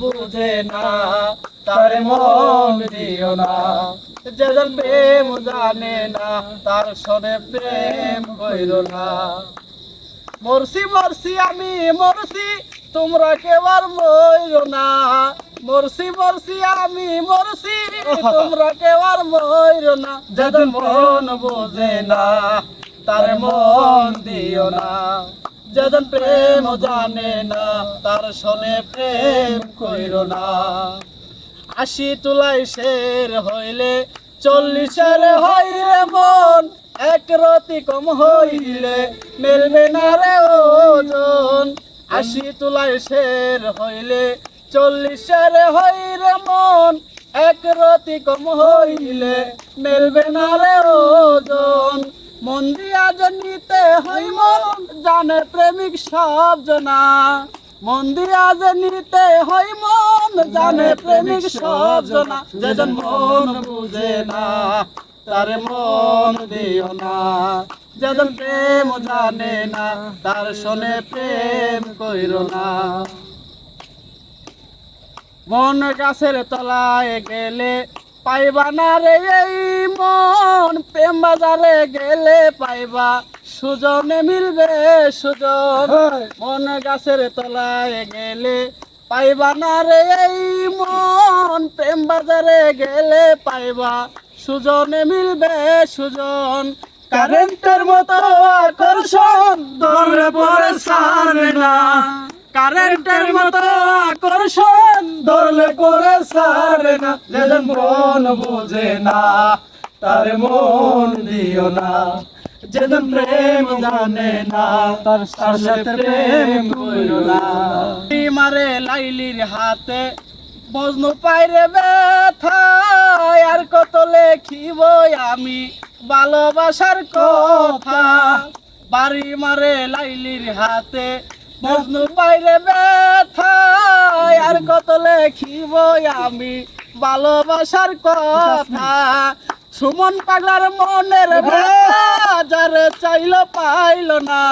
বুঝে না, তার মন দিও না। যেজন প্রেম জানে না, তার সনে প্রেম কইর না। মরছি মরছি, আমি মরছি, তোমরা কেবার মইর না। মরছি মরছি, আমি মরছি, তোমরা কেবার মইর না। যেজন মন বোঝে না, তার মন দিও না। যেজন প্রেম জানে না, তার সনে প্রেম কইর না। আশি তুলাই শের হইলে চল্লিশের হইলে মন, এক রতি কম হইলে মেলবে না রে ওজন। আশি তুলাই শের হইলে চল্লিশের হইলে মন, এক রতি কম হইলে মেলবে না রে ওজন। মন দিয়া জনিতে হই মন জানে প্রেমিক সব জনা। মন দিয়া যে নিতে হই মন জানে প্রেমিক সব জনা। যেজন মন বুঝে না, তার মন দিও না। যেজন প্রেম জানে না, তার শোনে প্রেম কইর না। মন গাছের তলায় গেলে পাইবা না রে এই মন প্রেম বাজারে গেলে পাইবা। সুজনে মিলবে সুজন মন গাছের তলায় গেলে পাইবা না রে এই মন প্রেম বাজারে গেলে পাইবা। সুজনে মিলবে সুজন কারেন্টের মতো আকর্ষণ ধরে পড়ে সারে না। কারেন্টের মতো আকর্ষণ ধরলে করে সারে না যেজন মন বোঝে না, তার মন দিও না। যেজন প্রেম জানে না, তার সাথে প্রেম কইরো না। মারে লাইলির হাতে, বজনু পাইরে ব্যথা, আর কত লেখিব আমি ভালোবাসার কথা। বাড়ি মারে লাইলির হাতে মজনু পাইরে ব্যথা আর কত লেখিব আমি? ভালোবাসার কথা। সুমন পাগলার মনের যার চাইল চাইলো পাইল না।